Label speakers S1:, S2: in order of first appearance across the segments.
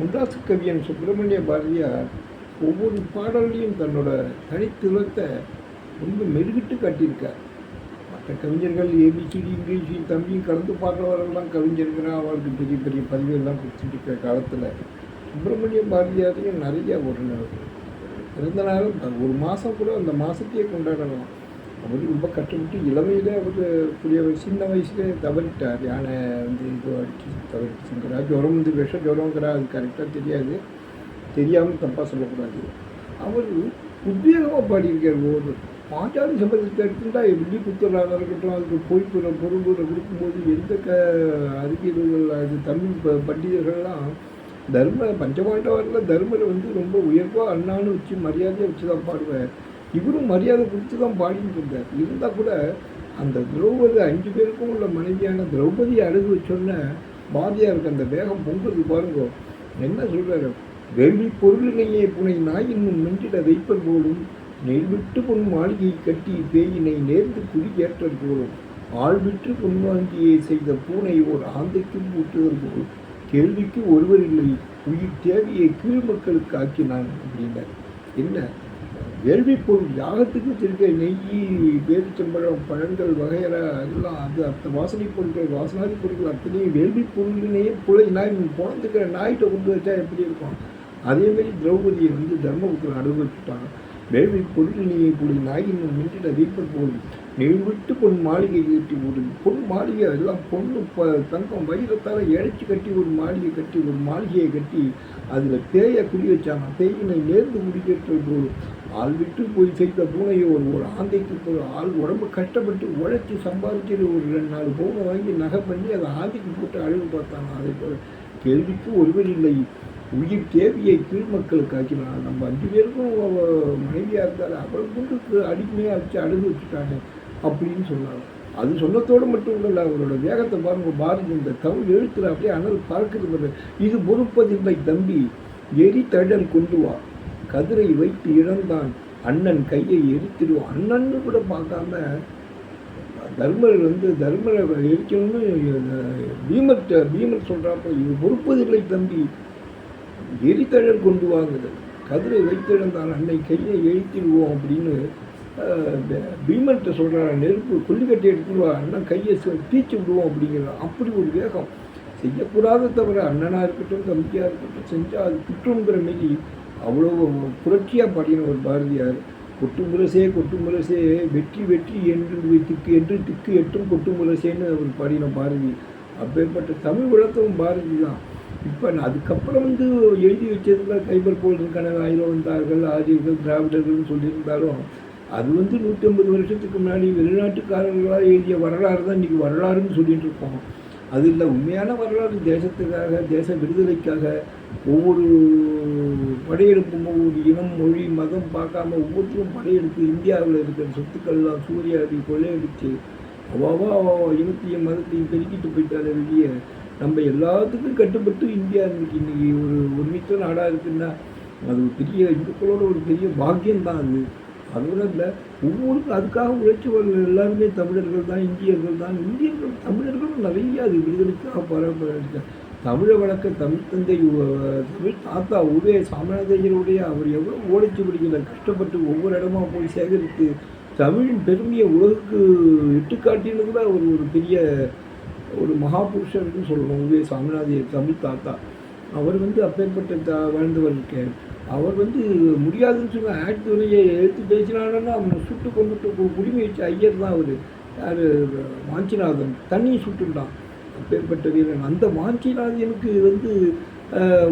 S1: முண்டாசு கவியன் சுப்பிரமணிய பாரதியார் ஒவ்வொரு பாடல்லையும் தன்னோட தனித்துவத்தை ரொம்ப மெருகிட்டு காட்டியிருக்கார். மற்ற கவிஞர்கள் ஏபிசிடி இங்கிலீஷ் தம்பியும் கலந்து பாடுறவர்கள்லாம் கவிஞர்களாக அவருக்கு பெரிய பெரிய பதவியெல்லாம் கொடுத்துட்டு இருக்கிற காலத்தில் சுப்பிரமணிய பாரதியாரையும் நிறைய ஒரு பிறந்த நாளும் ஒரு மாதம் கூட அந்த மாதத்தையே கொண்டாடலாம். அவர் ரொம்ப கட்டுப்பட்டு இளமையில் அவர் புரிய சின்ன வயசுலேயே தவறிட்டார். யானை வந்து இது அடிச்சு தவறிச்சுங்கிறா ஜுரம் வந்து விஷ ஜுரங்கிறா அது கரெக்டாக தெரியாது. தெரியாமல் தப்பாக சொல்லக்கூடாது. அவர் உத்வேகமாக பாடியிருக்கார். ஒரு பாஞ்சாலி சம்பந்தத்தை எடுத்துட்டா எப்படி குத்துறாங்க இருக்கட்டும் அதுக்கு பொய்ப்புற பொருள் கொடுக்கும்போது எந்த க அறிக்கைகள் அது தமிழ் ப பண்டிதர்கள்லாம் தர்ம பஞ்சபாண்டவரில் தர்மரை வந்து ரொம்ப உயர்வாக அண்ணான்னு வச்சு மரியாதையாக வச்சு தான் பாடுவார். இவரும் மரியாதை கொடுத்து தான் பாடிட்டு இருந்தார். இருந்தால் கூட அந்த திரௌபதி அஞ்சு பேருக்கும் உள்ள மனைவியான திரௌபதியை அழகு வச்சோன்னே பாரதியாருக்கு அந்த வேகம் பொங்குறது பாருங்க. என்ன சொல்கிறாரு வேள்வி பொருளினையே புனை நாய் இன்னும் மென்றிட வைப்பர் போலும் நெல்விட்டு பொன் மாளிகை கட்டி பேயினை நேர்ந்து குடியேற்றல் போலும். ஆள்விட்டு பொன்வாங்கியை செய்த பூனை ஓர் ஆந்தைக்கும் பூட்டுதல் போல் கேள்விக்கு ஒருவர் இல்லை உயிர் தேவையை கீழ் மக்களுக்கு ஆக்கினான் அப்படின்னார். என்ன? வேள்வி பொருள் யாகத்துக்கு திருக்க நெய் பேரிச்சம்பழம் பழங்கள் வகையற எல்லாம் அது அந்த வாசனை பொருட்கள் வாசனாதி பொருட்கள் அத்தனையும் வேள்வி பொருளினையே புழை நாய் பிறந்துக்கிற நாய்கிட்ட கொண்டு வச்சா எப்படி இருக்கும்? அதேமாரி திரௌபதியை வந்து தர்மபுத்திரம் அனுபவிச்சுட்டாங்க வேள்வி பொருளினையை புலி நாயின் மின்றிட வீப்பர் போல் நெல்விட்டு பொன் மாளிகை கட்டி ஒரு பொன் மாளிகை எல்லாம் பொண்ணு ப தங்கம் வைரத்தால் இழைச்சி கட்டி ஒரு மாளிகை கட்டி ஒரு மாளிகையை கட்டி அதில் தேயை குடி வச்சாங்க. தேயினை நேர்ந்து முடிக்கேற்றது ஒரு ஆள் விட்டு போய் செய்த பூனையை ஒரு ஒரு ஆந்தைக்கு போய் ஆள் உடம்பு கஷ்டப்பட்டு உழைச்சி சம்பாதிக்கிற ஒரு ரெண்டு நாலு பூனை வாங்கி நகை பண்ணி அதை ஆந்தைக்கு போட்டு அழகு பார்த்தாங்க. அதே போல் கேள்விக்கு ஒருவர் இல்லை. உயிர் தேவியை கீழ்மக்களுக்கு ஆக்கினான். நம்ம அஞ்சு பேருக்கும் மனைவியாக இருந்தாலும் இருந்தாரு குண்டுக்கு அடிமையாக வச்சு அழுது வச்சுட்டாங்க. அப்படின்னு சொன்னாங்க. அது சொன்னதோடு மட்டும் இல்லை அவரோட வேகத்தை பாருங்க பாரதி இந்த தமிழ் எழுத்துல அப்படியே அனல் பறக்குது பாரு. இது பொறுப்பதில்லை தம்பி எரி தடல் கொண்டு வா. கதிரை வைத்து இழந்தான் அண்ணன் கையை எரித்திடுவான் அண்ணன்னு கூட பார்க்காம தர்மர் வந்து தர்மரை எரிக்கணும்னு பீமர் பீமர் சொல்கிறாப்ப இது பொறுப்பதில்லை தம்பி. எரித்தழல் கொண்டு வாங்குது. கதிரை வைத்திருந்தான் அன்னை கையை எழுத்திடுவோம் அப்படின்னு ஆஹ், ப- சொல்கிறாங்க நெருப்பு கொல்லிக்கட்டி எடுத்துட்டு வா அண்ணன் கையை தீச்சு விடுவோம் அப்படிங்கிறான். அப்படி ஒரு வேகம். செய்யக்கூடாத தவிர அண்ணனாக இருக்கட்டும் தம்பியாக இருக்கட்டும் செஞ்சால் அது குற்றங்கிற மாரி அவ்வளோ புரட்சியாக பாடின ஒரு பாரதியார். கொட்டு முரசே கொட்டு முரசே வெற்றி வெற்றி என்று திக்கு என்று திக்கு எட்டும் கொட்டு முரசேன்னு அவர் பாடின பாரதி. அப்பேற்பட்ட தமிழ் வளர்த்தவும் பாரதி தான். இப்போ அதுக்கப்புறம் வந்து எழுதி வச்சதுல கைபர் போல் கனவு ஆயிரம் வந்தார்கள் ஆரியர்கள் திராவிடர்கள்னு சொல்லியிருந்தாலும் அது வந்து நூற்றம்பது வருஷத்துக்கு முன்னாடி வெளிநாட்டுக்காரர்களாக எழுதிய வரலாறு தான் இன்றைக்கி வரலாறுன்னு சொல்லிகிட்டு இருக்கோம் அது இல்லை உண்மையான வரலாறு தேசத்துக்காக தேச விடுதலைக்காக ஒவ்வொரு படையெடுப்பும் ஒவ்வொரு இனம் மொழி மதம் பார்க்காம ஒவ்வொருத்தரும் படையெடுத்து இந்தியாவில் இருக்கிற சொத்துக்கள்லாம் சூரியாதி கொள்ளையடித்து அவாவா அவாவா இனத்தையும் மதத்தையும் பெருக்கிட்டு போயிட்டாலே வெளியே நம்ம எல்லாத்துக்கும் கட்டுப்பட்டு இந்தியா இன்னைக்கு இன்றைக்கி ஒரு ஒருமித்த நாடாக இருக்குன்னா அது ஒரு பெரிய இந்துக்களோட ஒரு பெரிய பாக்கியம் தான் அது. அதோட இல்லை ஒவ்வொருக்கும் அதுக்காக உழைச்சவர்கள் எல்லாருமே தமிழர்கள் தான் இந்தியர்கள் தான். இந்தியர்கள் தமிழர்களும் நிறைய அது விடுதலைக்காக பாராட்ட தமிழை வழக்க தமிழ் தந்தை தமிழ் தாத்தா உதய சாமிநாதையருடைய அவர் எவ்வளோ ஓடிச்சு பிடிக்கல. கஷ்டப்பட்டு ஒவ்வொரு இடமா போய் சேகரித்து தமிழின் பெருமையை உலகுக்கு எட்டுக்காட்டினது கூட ஒரு ஒரு பெரிய ஒரு மகாபுருஷர்னு சொல்லணும் உதய சாமிநாதையர் தமிழ் தாத்தா. அவர் வந்து அப்பேற்பட்ட த வாழ்ந்தவர் இருக்கார் அவர் வந்து முடியாதுன்னு சொன்ன ஆக்ட் எடுத்து பேசினாங்கன்னா அவனை சுட்டு கொண்டுட்டு உரிமை வச்ச ஐயர் தான் அவர். யார்? வாஞ்சிநாதன் தண்ணியை சுட்டுண்டான் அப்பேற்பட்ட வீரன். அந்த வாஞ்சிநாதனுக்கு வந்து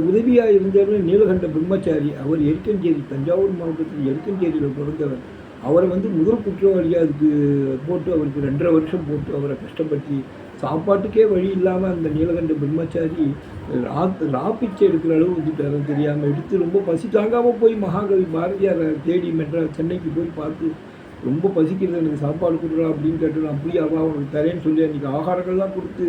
S1: உதவியாக இருந்தவர் நீலகண்ட பிரம்மச்சாரி. அவர் எருக்கஞ்சேரி தஞ்சாவூர் மாவட்டத்தில் எருக்கஞ்சேரியில் பிறந்தவர். அவரை வந்து முதல் குற்றவாளியாக அதுக்கு போட்டு அவருக்கு ரெண்டரை வருஷம் போட்டு அவரை கஷ்டப்படுத்தி சாப்பாட்டுக்கே வழி இல்லாமல் அந்த நீலகண்ட பிரம்மச்சாரி ரா ராப்பிச்சை எடுக்கிற அளவு வந்துட்டாரு தெரியாமல் எடுத்து ரொம்ப பசி தாங்காமல் போய் மகாகவி பாரதியாரை தேடி மெட்ரா சென்னைக்கு போய் பார்த்து ரொம்ப பசிக்கிறது எனக்கு சாப்பாடு கொடுக்குறா அப்படின்னு கேட்டு நான் அப்படியே உனக்கு தரேன்னு சொல்லி அன்றைக்கி ஆகாரங்கள்லாம் கொடுத்து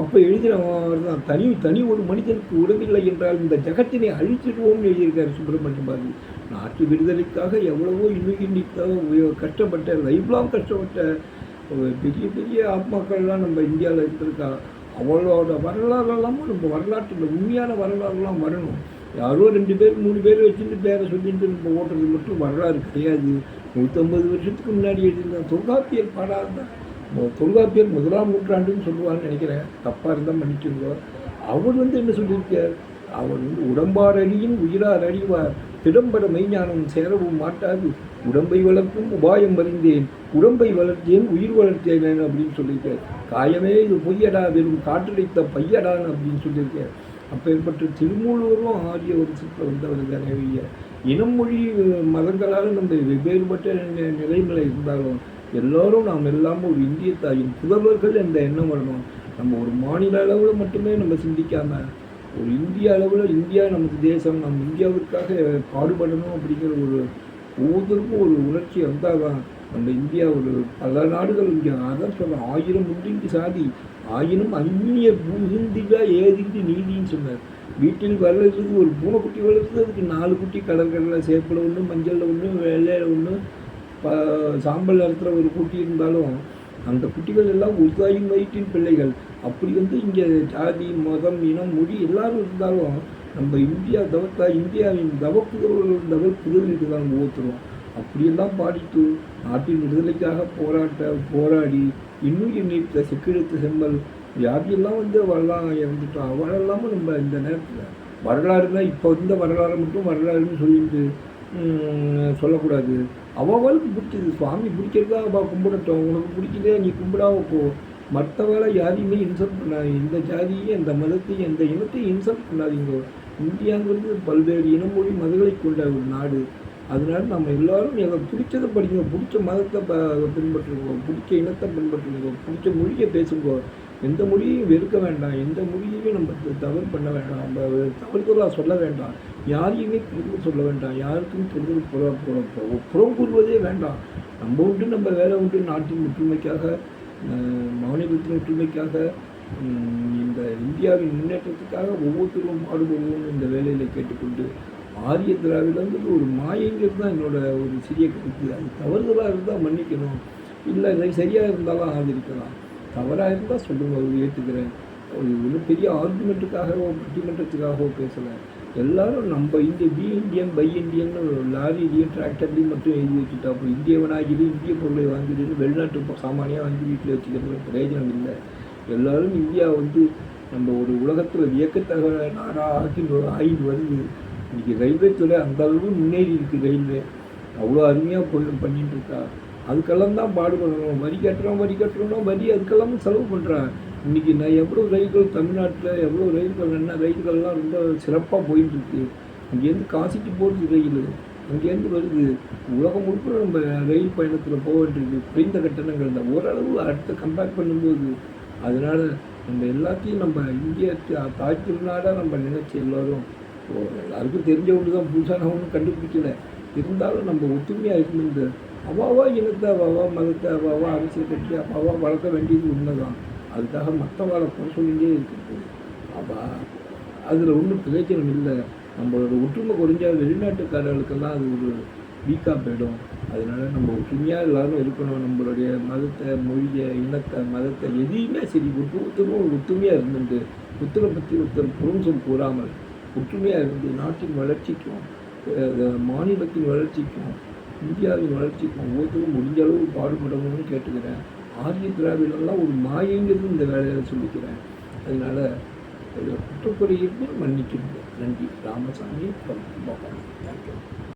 S1: அப்போ எழுதினவன் தான் தனி தனி ஒரு மனிதனுக்கு உடவில்லை என்றால் இந்த ஜகத்தினை அழிச்சிடுவோம்னு எழுதியிருக்காரு சுப்பிரமணியம் பாரதி. நாட்டு விடுதலைக்காக எவ்வளவோ இன்னைக்கு கஷ்டப்பட்ட லைஃப்லாம் கஷ்டப்பட்ட பெரிய பெரிய ஆத்மாக்கள்லாம் நம்ம இந்தியாவில் இருந்திருக்கா அவளோட வரலாறுலாம் நம்ம வரலாற்றில் உண்மையான வரலாறுலாம் வரணும். யாரோ ரெண்டு பேர் மூணு பேர் வச்சுட்டு பேரை சொல்லிட்டு நம்ம ஓட்டுறது மட்டும் வரலாறு கிடையாது. நூற்றம்பது வருஷத்துக்கு முன்னாடி எழுதியிருந்தான் தொல்காப்பியர் பாடாதான் தொல்காப்பியர் முதலாம் நூற்றாண்டுன்னு சொல்லுவான்னு நினைக்கிறேன். தப்பாக இருந்தால் மன்னிச்சிருந்தோம் அவர் வந்து என்ன சொல்லியிருக்கார்? அவர் வந்து உடம்பார் அடியின் உயிரார் அறிவார். திடம்பட மெய்ஞானம் சேரவும் மாட்டாது. உடம்பை வளர்க்கும் உபாயம் அறிந்தேன். உடம்பை வளர்த்தேன் உயிர் வளர்த்தேன் அப்படின்னு சொல்லியிருக்கார். காயமே இது பொய்யடா வெறும் காற்றடைத்த பையடான் அப்படின்னு சொல்லியிருக்கார். அப்பேற்பட்ட திருமூலூரும் ஆரிய வருஷத்தில் வந்தவர் தானே இனம் மொழி மதங்களால் நம்ம வெவ்வேறுபட்ட நி- நிலைமையில் இருந்தாலும் எல்லோரும் நாம் எல்லாம் ஒரு இந்திய தாயின் புதல்வர்கள் என்ற எண்ணம் வரணும். நம்ம ஒரு மாநில அளவில் மட்டுமே நம்ம சிந்திக்காம ஒரு இந்திய அளவில் இந்தியா நமக்கு தேசம் நம் இந்தியாவிற்காக பாடுபடணும் அப்படிங்கிற ஒரு ஒவ்வொருத்தருக்கும் ஒரு உணர்ச்சி வந்தால் தான் நம்ம இந்தியா ஒரு பல நாடுகள் இங்கே அதான் சொல்கிறேன் ஆயிரம் உண்டின்றி சாதி ஆயினும் அந்நிய பூகுந்திகா ஏதின்றி நீதின்னு சொன்னார். வீட்டில் வளர்றது ஒரு பூனைக்குட்டி வளர்த்து அதுக்கு நாலு குட்டி கடற்கடலில் சேப்பில் ஒன்று மஞ்சளில் ஒன்று வெள்ளையில் ஒன்று ப சாம்பல் நிறத்தில் ஒரு குட்டி இருந்தாலும் அந்த குட்டிகள் எல்லாம் ஒரு வயிற்றின் பிள்ளைகள். அப்படி வந்து இங்கே ஜாதி மதம் இனம் மொழி எல்லாரும் இருந்தாலும் நம்ம இந்தியா தவத்தா இந்தியாவின் தவப்புதவர்கள் தவ புதல்களுக்கு தான் ஒவ்வொருத்தரும் அப்படியெல்லாம் பாடிட்டு நாட்டின் விடுதலைக்காக போராட்ட போராடி இன்னும் நீத்த செக்கிழுத்த செம்மல் யாரையெல்லாம் வந்து வரலாம் இறந்துட்டோம் அவளெல்லாமும் நம்ம இந்த நேரத்தில் வரலாறுனா இப்போ இருந்த வரலாறு மட்டும் வரலாறுன்னு சொல்லிட்டு சொல்லக்கூடாது. அவளுக்கு பிடிச்சது. சுவாமி பிடிக்கிறதா அவள் கும்பிடட்டும். உனக்கு பிடிக்கலையா? நீ கும்பிடாம போ. மற்றவளை யாரையுமே இன்சல்ட் பண்ணாதீங்க இந்த ஜாதியையும் இந்த மதத்தையும் எந்த இனத்தையும் இன்சல்ட் பண்ணாதீங்க. இந்தியாங்கிறது பல்வேறு இனமொழி மதங்களை கொண்ட ஒரு நாடு. அதனால நம்ம எல்லாரும் எனக்கு பிடிச்சதை படிங்க பிடிச்ச மதத்தை ப பின்பற்றுங்க பிடிச்ச இனத்தை பின்பற்றுங்க பிடிச்ச மொழியை பேசுங்க எந்த மொழியையும் வெறுக்க வேண்டாம் எந்த மொழியையும் நம்ம தவறு பண்ண வேண்டாம். நம்ம தவறுதலாக சொல்ல வேண்டாம். யாரையுமே கெடுதல் சொல்ல வேண்டாம். யாருக்கும் கெடுதல் புற புற- புறம் கூறுவதே வேண்டாம். நம்ம உண்டு நம்ம வேலை உண்டு. நாட்டின் ஒற்றுமைக்காக மாநிலத்தின் ஒற்றுமைக்காக இந்த இந்தியாவின் முன்னேற்றத்துக்காக ஒவ்வொருத்தரும் பாடுபடுவோம் இந்த வேலையில் கேட்டுக்கொண்டு ஆரிய திராவிடங்கிறது ஒரு மாயங்கிறது தான் என்னோடய ஒரு சிறிய கருத்து. அது தவறுதலாக இருந்தால் மன்னிக்கணும். இல்லை இது சரியாக இருந்தாலும் ஆதரிக்கலாம். தவறாக இருந்தால் சொல்லுங்கள் அவர் ஏற்றுக்கிறேன் ஒரு ஒன்றும் பெரிய ஆர்குமெண்ட்டுக்காகவோ பட்டிமன்றத்துக்காகவோ பேசலை. எல்லாரும் நம்ம இந்திய பி இந்தியன் பை இந்தியன் லாரிலையும் டிராக்டர்லையும் மட்டும் எழுதி வச்சுட்டா அப்போ இந்தியவனாகிடு இந்திய பொருளை வாங்கிடுன்னு வெளிநாட்டு சாமானியாக வாங்கி வீட்டில் வச்சுக்கிறது பிரயோஜனம் இல்லை. எல்லாரும் இந்தியா வந்து நம்ம ஒரு உலகத்தில் வியக்கத்தக நாடாக ஆக்கி ஆகிட்டு வருது. இன்றைக்கி ரயில்வே துறை அந்த அளவு முன்னேறி இருக்குது ரயில்வே அவ்வளோ அருமையாக போய் பண்ணிட்டு இருக்கா. அதுக்கெல்லாம் தான் பாடுபடணும். வரி கட்டுறோம் வரி கட்டுறோம்னா வரி அதுக்கெல்லாம் செலவு பண்ணுறான் இன்றைக்கி நான் எவ்வளோ ரயில்கள் தமிழ்நாட்டில் எவ்வளோ ரயில்கள் என்ன ரயில்கள்லாம் ரொம்ப சிறப்பாக போயிட்டுருக்கு அங்கேருந்து காசிக்கு போகிறது ரயில். அங்கேருந்து வருது. உலகம் முழுக்க நம்ம ரயில் பயணத்தில் போக வேண்டியது. குறைந்த கட்டணங்கள். தான் ஓரளவு அடுத்த கம்பேர் பண்ணும்போது. அதனால் நம்ம எல்லாத்தையும் நம்ம இந்திய தாய் திருநாடாக நம்ம நினச்சி எல்லோரும் எல்லாருக்கும் தெரிஞ்ச ஒன்று தான் புதுசாக நான் ஒன்றும் கண்டுபிடிக்கல. இருந்தாலும் நம்ம ஒத்துமையாக இருந்து அவாவா இனத்தை அவாவா மதத்தை அவாவா அரசியல் கட்சி அவாவா வளர்க்க வேண்டியது உண்மைதான். அதுக்காக மற்றவாளை குறை சொல்லிகிட்டே இருக்குது அப்போ அதில் ஒன்றும் பிரயோஜனம் இல்லை. நம்மளோட ஒற்றுமை குறைஞ்சா வெளிநாட்டுக்காரர்களுக்கெல்லாம் அது ஒரு வீக்காக போயிடும். அதனால நம்ம ஒற்றுமையாக எல்லாரும் இருக்கணும். நம்மளுடைய மதத்தை மொழியை இனத்தை மதத்தை எதையுமே சரி ஒட்டுமொத்தமும் ஒரு ஒற்றுமையாக இருந்துட்டு ஒருத்தரை பற்றி ஒருத்தர் புறம்சம் கூறாமல் ஒற்றுமையாக இருந்து நாட்டின் வளர்ச்சிக்கும் மாநிலத்தின் வளர்ச்சிக்கும் இந்தியாவின் வளர்ச்சிக்கும் ஒவ்வொருத்தரும் முடிஞ்ச அளவு பாடுபடணும்னு கேட்டுக்கிறேன். ஆரிய திராவிடம்லாம் ஒரு மாயங்கிறது இந்த வேலையில் சொல்லிக்கிறேன். அதனால இதில் குற்றக்குறை இருந்து மன்னிக்கிறது நன்றி. ராமசாமி தேங்க்யூ